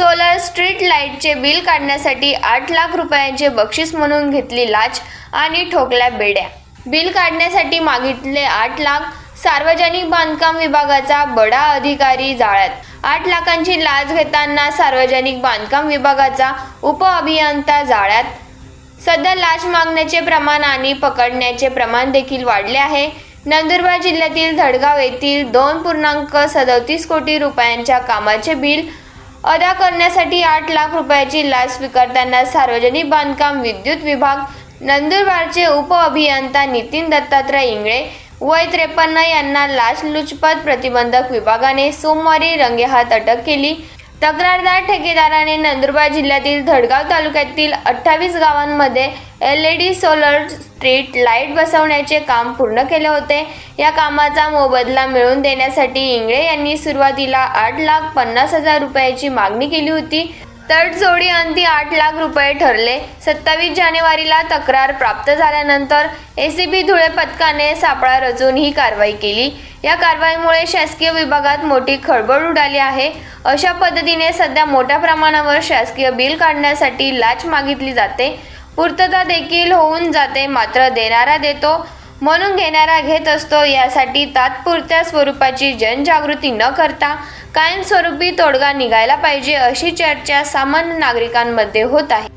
Solar street लाईटचे bill काढण्यासाठी आठ लाख रुपयांचे बक्षीस म्हणून घेतली लाच आणि ठोकल्या बेड्या. बिल काढण्यासाठी मागितले आठ लाख सार्वजनिक बांधकाम विभागाचा बडा अधिकारी जाळ्यात. आठ लाखांची लाच घेताना सार्वजनिक बांधकाम विभागाचा उपअभियंता जाळ्यात. सध्या लाच मागण्याचे प्रमाण आणि पकडण्याचे प्रमाण देखील वाढले आहे. नंदुरबार जिल्ह्यातील धडगाव येथील दोन पूर्णांक सदतीस कोटी रुपयांच्या कामाचे बिल अदा करण्यासाठी आठ लाख रुपयाची लाच स्वीकारताना सार्वजनिक बांधकाम विद्युत विभाग नंदुरबारचे उपअभियंता नितीन दत्तात्रय इंगळे वय त्रेपन्न यांना लाचलुचपत प्रतिबंधक विभागाने सोमवारी रंगेहात अटक केली. तक्रारदार ठेकेदाराने नंदुरबार जिल्ह्यातील धडगाव तालुक्यातील अठ्ठावीस गावांमध्ये L E D solar street light बसवण्याचे काम पूर्ण केले होते. या कामाचा मोबदला मिळवून देण्यासाठी इंगळे यांनी सुरुवातीला आठ लाख पन्नास हजार रुपयाची मागणी केली होती. तडजोडी अंती आठ लाख रुपये ठरले. सत्तावीस जानेवारीला तक्रार प्राप्त झाल्यानंतर एसीबी धुळे पथकाने सापळा रचून ही कारवाई केली. या कारवाईमुळे शासकीय विभागात मोठी खळबळ उडाली आहे. अशा पद्धतीने सध्या मोठ्या प्रमाणावर शासकीय बिल काढण्यासाठी लाच मागितली जाते. पूर्तता देखील होऊन जाते मात्र देणारा देतो म्हणून घेणारा घेत असतो यासाठी तात्पुरत्या स्वरूपाची जनजागृती न करता कायमस्वरूपी तोडगा निघायला पाहिजे अशी चर्चा सामान्य नागरिकांमध्ये होत आहे.